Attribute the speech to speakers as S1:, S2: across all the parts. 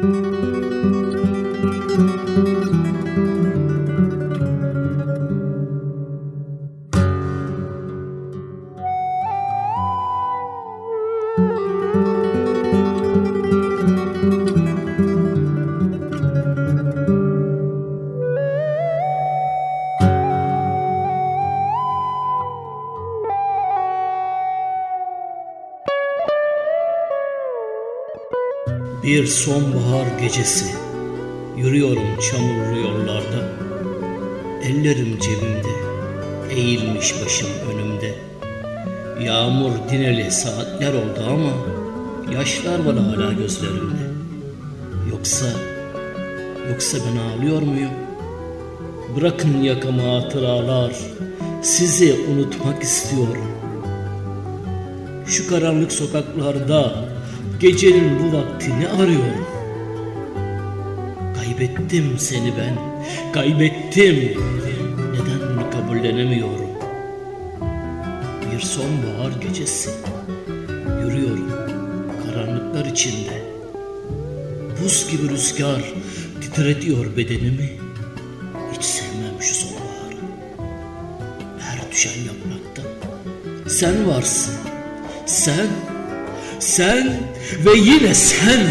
S1: thank you Bir sonbahar gecesi. Yürüyorum çamurlu yollarda. Ellerim cebimde Eğilmiş başım önümde. Yağmur dineli saatler oldu ama Yaşlar var hala gözlerimde. Yoksa Yoksa ben ağlıyor muyum? Bırakın yakama hatıralar Sizi unutmak istiyorum. Şu karanlık sokaklarda gecenin bu vaktini arıyorum. Kaybettim seni ben, kaybettim. Neden bunu kabullenemiyorum? Bir sonbahar gecesi. Yürüyorum karanlıklar içinde. Buz gibi rüzgar titretiyor bedenimi. Hiç sevmem şu sonbaharı. Her düşen yaprakta sen varsın. Sen, sen ve yine sen.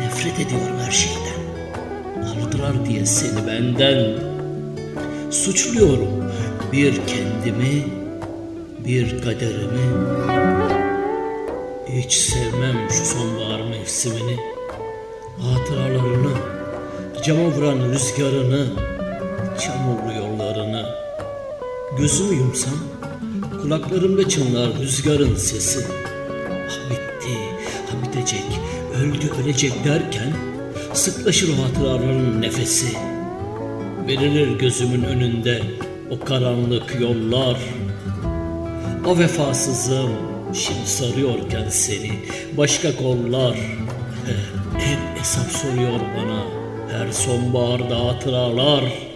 S1: Nefret ediyorum her şeyden. Aldırar diye seni benden. Suçluyorum bir kendimi, bir kaderimi. Hiç sevmem şu sonbahar mevsimini. Hatıralarını, cama vuran rüzgarını, çamurlu yollarını. Gözümü yumsam kulaklarımda çınlar rüzgarın sesi. Ah bitti, ha bitecek, öldü ölecek derken sıklaşır o hatıraların nefesi. Verilir gözümün önünde o karanlık yollar. O vefasızım şimdi sarıyorken seni başka kollar. Hep hesap soruyor bana her sonbaharda hatıralar.